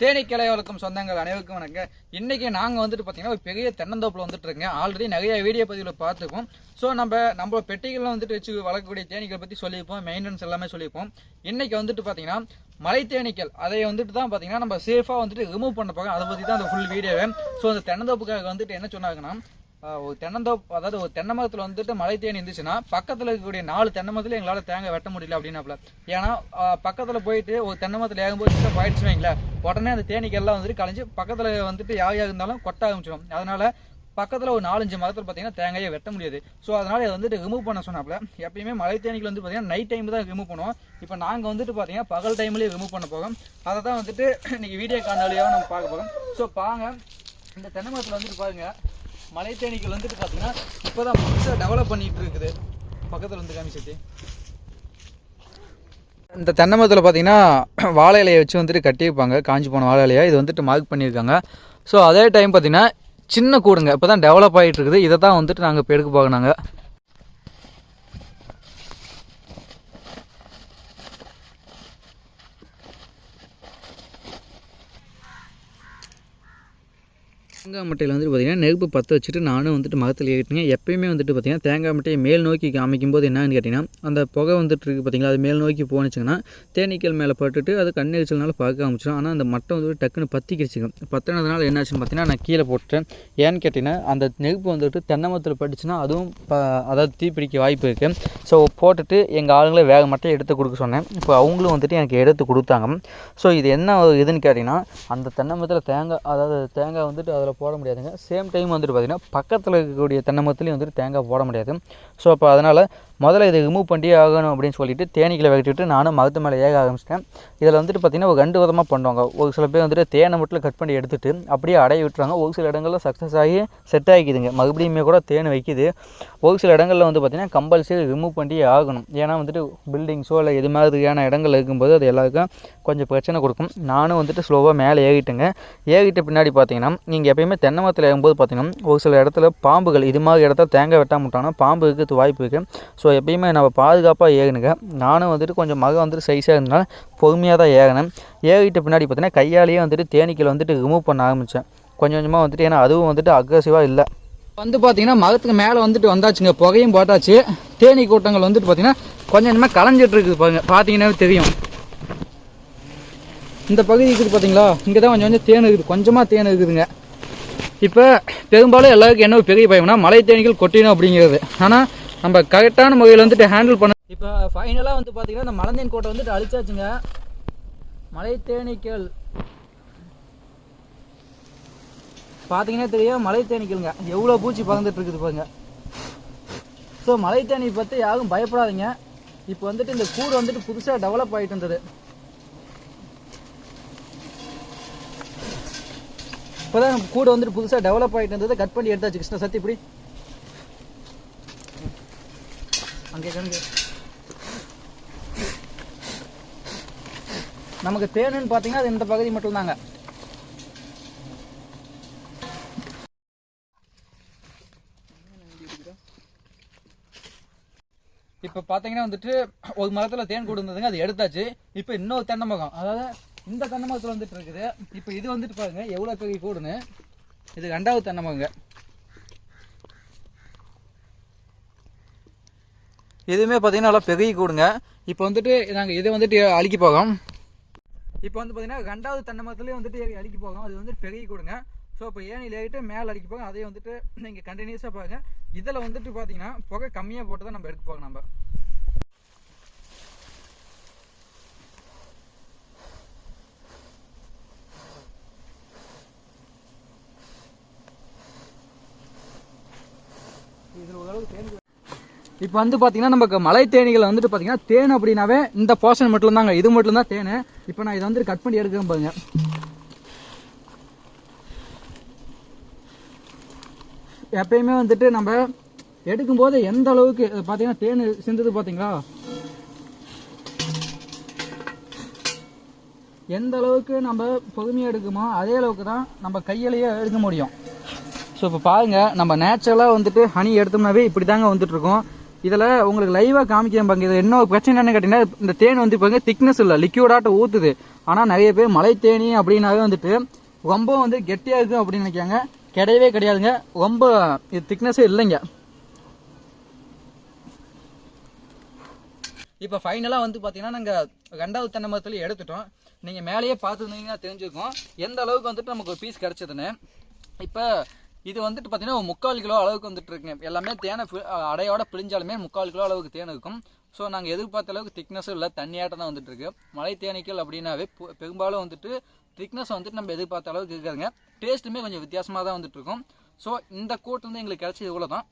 தேனி வளர்க்கும் சொந்தங்கள் அனைவருக்கும் வணக்கம். இன்றைக்கி நாங்கள் வந்துட்டு பார்த்தீங்கன்னா ஒரு பெரிய தென்னந்தோப்பில் வந்துட்டு இருக்கேன் ஆல்ரெடி நிறைய வீடியோ பதிவில் பார்த்துருக்கோம் ஸோ நம்ம நம்ம பெட்டிகளில் வந்துட்டு வச்சு வளர்க்கக்கூடிய தேனீக்களை பற்றி சொல்லியிருப்போம். மெயின்டெனன்ஸ் எல்லாமே சொல்லியிருப்போம். இன்றைக்கி வந்துட்டு பார்த்தீங்கன்னா மலை தேனீக்கள் அதை வந்துட்டு தான் பார்த்தீங்கன்னா நம்ம சேஃபாக வந்துட்டு ரிமூவ் பண்ண போகிறோம் அதை பற்றி தான் அந்த ஃபுல் வீடியோவே ஸோ அந்த தென்னந்தோப்புக்காக வந்துட்டு என்ன சொன்னாங்கன்னா ஒரு தென்னந்தோப்பு அதாவது ஒரு தென்னை மரத்தில் வந்துட்டு மழை தேன் இருந்துச்சுன்னா பக்கத்தில் இருக்கக்கூடிய நாலு தென்னை மரத்தில் எங்களால் தேங்காய் வெட்ட முடியல அப்படின்னாப்புல. ஏன்னா பக்கத்தில் போயிட்டு ஒரு தென்னை மரத்தில் ஏகும்போது சின்ன போயிடுச்சு வைங்களேன். உடனே அந்த தேனீக்கெல்லாம் வந்துட்டு கலைஞ்சு பக்கத்தில் வந்துட்டு யார் இருந்தாலும் கொட்ட ஆரம்பிச்சிடும் அதனால பக்கத்தில் ஒரு நாலஞ்சு மரத்தில் பார்த்தீங்கன்னா தேங்காயை வெட்ட முடியாது. ஸோ அதனால் இதை வந்துட்டு ரிமூவ் பண்ண சொன்னாப்புல. எப்பயுமே மழை தேனீக்கள் வந்து பார்த்தீங்கன்னா நைட் டைம் தான் ரிமூவ் பண்ணுவோம். இப்போ நாங்கள் வந்துட்டு பார்த்தீங்கன்னா பகல் டைம்லேயே ரிமூவ் பண்ண போகிறோம் அதை தான் வந்துட்டு இன்றைக்கி வீடியோ காணொலியாக நம்ம பார்க்க போகிறோம் ஸோ பாங்க இந்த தென்னை மரத்தில் வந்துட்டு பாருங்கள் மலை தேனீக்கள் வந்துட்டு பார்த்தீங்கன்னா இப்போ தான் புதுசாக டெவலப் பண்ணிகிட்டு இருக்குது. பக்கத்தில் வந்து காமிச்சிட்டு. இந்த தென்னை மரத்தில் பார்த்தீங்கன்னா வாழை இலையை வச்சு வந்துட்டு கட்டியிருப்பாங்க காஞ்சி போன வாழை இலையை. இது வந்துட்டு மார்க் பண்ணியிருக்காங்க. ஸோ அதே டைம் பார்த்தீங்கன்னா சின்ன கூடுங்க. இப்போ தான் டெவலப் ஆகிட்டு இருக்குது. இதை தான் வந்துட்டு நாங்கள் இப்போ எடுக்க போகிறாங்க தேங்காய் மட்டையில் வந்துட்டு பார்த்தீங்கன்னா நெருப்பு பற்ற வச்சுட்டு நானும் வந்துட்டு மகத்தில் ஏறிட்டுங்க. எப்பயுமே வந்துட்டு பார்த்தீங்கன்னா தேங்காய் மட்டையை மேல் நோக்கி காமிக்கும் போது என்னன்னு கேட்டிங்கன்னா அந்த புகை வந்துட்டு இருக்குது பார்த்திங்களா அது மேல் நோக்கி போணுச்சுங்கன்னா தேனீக்கள் மேலே பட்டுட்டு அது கண்ணெரிச்சல்னால பார்க்க ஆரம்பிச்சிடும். ஆனால் அந்த மட்டை வந்துட்டு டக்குன்னு பற்றிக்கிடுச்சுங்க பத்தினதுனால என்னாச்சுன்னு பார்த்தீங்கன்னா நான் கீழே போட்டுட்டேன். ஏன்னு கேட்டிங்கன்னா அந்த நெருப்பு வந்துட்டு தென்னை மரத்தில் பட்டுச்சுன்னா அதுவும் ப அதாவது தீப்பிடிக்க வாய்ப்பு இருக்குது ஸோ போட்டுட்டு எங்கள் ஆளுங்களே வேக மட்டையை எடுத்து கொடுக்க சொன்னேன். இப்போ அவங்களும் வந்துட்டு எனக்கு எடுத்து கொடுத்தாங்க. ஸோ இது என்ன இதுன்னு கேட்டிங்கன்னா அந்த தென்னை மரத்தில் தேங்காய் அதாவது தேங்காய் வந்துட்டு அதில் போட முடியாதுங்க. சேம் டைம் வந்துட்டு பார்த்திங்கன்னா பக்கத்தில் இருக்கக்கூடிய தென்னை மரத்துலையும் வந்துட்டு தேங்காய் போட முடியாது. ஸோ அப்போ அதனால் முதல்ல இதை ரிமூவ் பண்ணியே ஆகணும் அப்படின்னு சொல்லிட்டு தேனீக்களை வெட்டிட்டு நானும் மரத்து மேலே ஏக ஆரம்பிச்சிட்டேன். இதில் வந்துட்டு பார்த்திங்கன்னா ஒரு ரெண்டு விதமாக பண்ணுவாங்க. ஒரு சில பேர் வந்துட்டு தேனை மட்டும் கட் பண்ணி எடுத்துட்டு அப்படியே அடைய விட்டுறாங்க. ஒரு சில இடங்களில் சக்ஸஸ் ஆகி செட் ஆகிக்குதுங்க. மறுபடியுமே கூட தேன் வைக்குது. ஒரு சில இடங்களில் வந்து பார்த்திங்கன்னா கம்பல்சரி ரிமூவ் பண்ணியே ஆகணும். ஏன்னா வந்துட்டு பில்டிங்ஸோ இல்லை இது மாதிரியான இடங்கள் இருக்கும்போது அது எல்லாருக்கும் கொஞ்சம் பிரச்சனை கொடுக்கும். நானும் வந்துட்டு ஸ்லோவாக மேலே ஏறிட்டேங்க. ஏறிட்ட பின்னாடி பார்த்தீங்கன்னா நீங்கள் எப்பயுமே தென்னை மரத்தில் ஏறும்போது பார்த்தீங்கன்னா ஒரு சில இடத்துல பாம்புகள் இது மாதிரி இடத்துல தேங்காய் வெட்டாம விட்டாங்கன்னா பாம்பு இருக்கிறது வாய்ப்பு இருக்குது ஸோ எப்பயுமே நம்ம பாதுகாப்பாக ஏறினுங்க நானும் வந்துட்டு கொஞ்சம் மகன் வந்துட்டு சைஸாக இருந்தனால பொறுமையாக தான் ஏறினேன். ஏறிட்டு பின்னாடி பார்த்தீங்கன்னா கையாலேயே வந்துட்டு தேனீக்களை வந்துட்டு ரிமூவ் பண்ண ஆரம்பித்தேன் கொஞ்சம் கொஞ்சமாக வந்துட்டு ஏன்னா அதுவும் வந்துட்டு அக்ரஸிவாக இல்லை. வந்து பார்த்தீங்கன்னா மரத்துக்கு மேலே வந்துட்டு வந்தாச்சுங்க. புகையும் போட்டாச்சு. தேனி கூட்டங்கள் வந்துட்டு பார்த்தீங்கன்னா கொஞ்சம் கொஞ்சமாக களைஞ்சிட்டு இருக்குது பாருங்க. பார்த்தீங்கன்னா தெரியும். இந்த பகுதி இருக்குது பார்த்தீங்களா இங்கே தான் கொஞ்சம் கொஞ்சம் தேன் இருக்குது. கொஞ்சமாக தேன் இருக்குதுங்க. இப்போ பெரும்பாலும் எல்லாருக்கும் என்ன பெரிய பயம்னா மலை தேனிகள் கொட்டினோம் அப்படிங்கிறது. ஆனால் நம்ம கரெக்டான முறையில் வந்துட்டு ஹேண்டில் பண்ண இப்போ ஃபைனலாக வந்து பார்த்தீங்கன்னா இந்த மலந்தேன் கோட்டை வந்துட்டு அழிச்சாச்சுங்க. மலை தேனீக்கள். பார்த்தீங்கன்னா தெரியும் மலை தேனீக்கள்ங்க. எவ்வளோ பூச்சி பறந்துட்டு இருக்குது பாருங்க. ஸோ மலை தேனி பற்றி யாரும் பயப்படாதீங்க. இப்போ வந்துட்டு இந்த கூடு வந்துட்டு புதுசாக டெவலப் ஆகிட்டு இருந்தது. இப்போதான் கூட வந்துட்டு புதுசாக டெவலப் ஆகிட்டு இருந்தது கட் பண்ணி எடுத்தாச்சு. கிருஷ்ண சத்தி இப்படி. அங்கே கணக்கு. நமக்கு தேனுன்னு பார்த்தீங்கன்னா அது இந்த பகுதி மட்டும்தாங்க. இப்போ பார்த்தீங்கன்னா வந்துட்டு ஒரு மரத்தில் தேன் கொடுத்துருந்ததுங்க அது எடுத்தாச்சு. இப்போ இன்னொரு தென்னை மரம். அதாவது இந்த தன்னைமரத்தில் வந்துட்டு இருக்குது. இப்போ இது வந்துட்டு பாருங்க எவ்வளோ பெரிய கூடுன்னு இது ரெண்டாவது தன்னைமரங்க இதுவுமே பார்த்தீங்கன்னா நல்லா பெருகி கூடுங்க. இப்போ வந்துட்டு நாங்கள் இதை வந்துட்டு அழுக்கி போகிறோம் இப்போ வந்து பார்த்தீங்கன்னா ரெண்டாவது தென்னமரத்துலேயே வந்துட்டு ஏறி போகும் அது வந்துட்டு பெருகி கூடுங்க. ஸோ இப்போ ஏணியில் ஏறிட்டு மேலே அடிக்க போகும் அதையும் வந்துட்டு நீங்கள் கண்டினியூஸாக பாருங்கள் இதில் வந்துட்டு பார்த்தீங்கன்னா புகை கம்மியாக போட்டு தான் நம்ம எடுக்க போகிறோம் நம்ம. இப்போ வந்து பார்த்தீங்கன்னா நமக்கு மலை தேனிகள் வந்துட்டு பார்த்தீங்கன்னா தேன் அப்படின்னாவே இந்த போர்ஷன் மட்டும் தாங்க இது மட்டும் தான். தேன் இப்போ நான் இதை வந்து கட் பண்ணி எடுக்கிறேன் பாருங்க. எப்பயுமே வந்துட்டு நம்ம எடுக்கும்போது எந்த அளவுக்கு பார்த்தீங்கன்னா தேன் சிந்தது பார்த்தீங்களா எந்த அளவுக்கு நம்ம பொறுமையாக எடுக்குமோ அதே அளவுக்கு தான் நம்ம கையிலேயே எடுக்க முடியும். ஸோ இப்போ பாருங்க நம்ம நேச்சுரலாக வந்துட்டு ஹனி எடுத்தோம்னாவே இப்படி தாங்க வந்துட்டுருக்கோம் இதில் உங்களுக்கு லைவாக காமிக்கிறேன் பாங்க இது என்ன பிரச்சனை என்னன்னு கேட்டிங்கன்னா இந்த தேன் வந்து பாருங்க திக்னஸ் இல்லை லிக்யூடாட்ட ஊற்றுது ஆனால் நிறைய பேர் மலை தேனி அப்படின்னாவே வந்துட்டு ரொம்ப வந்து கெட்டியாக இருக்கும் அப்படின்னு நினைக்காங்க கிடையவே கிடையாதுங்க. ரொம்ப இது திக்னஸே இல்லைங்க. இப்போ ஃபைனலாக வந்து பார்த்தீங்கன்னா நாங்கள் ரெண்டாவது தென்னை மரத்துலேயே எடுத்துட்டோம். நீங்கள் மேலேயே பார்த்துருந்தீங்கன்னா தெரிஞ்சிருக்கும். எந்த அளவுக்கு வந்துட்டு நமக்கு ஒரு பீஸ் கிடச்சதுன்னு. இப்போ இது வந்துட்டு பார்த்தீங்கன்னா ஒரு முக்கால் கிலோ அளவுக்கு வந்துட்டு இருக்குங்க. எல்லாமே தேனை அடையோட பிழிஞ்சாலுமே முக்கால் கிலோ அளவுக்கு தேன் இருக்கும். ஸோ நாங்கள் எதிர்பார்த்த அளவுக்கு திக்னஸும் இல்லை தண்ணியாட்டம் தான் வந்துட்டு இருக்கு. மலை தேனீக்கள் அப்படின்னாவே பெரும்பாலும் வந்துட்டு திக்னஸ் வந்துட்டு நம்ம எதிர்பார்த்த அளவுக்கு இருக்காதுங்க. டேஸ்ட்டுமே கொஞ்சம் வித்தியாசமாக தான் வந்துட்டு இருக்கும். ஸோ இந்த கூட்டம் வந்து எங்களுக்கு கிடைச்சது இவ்வளோ தான்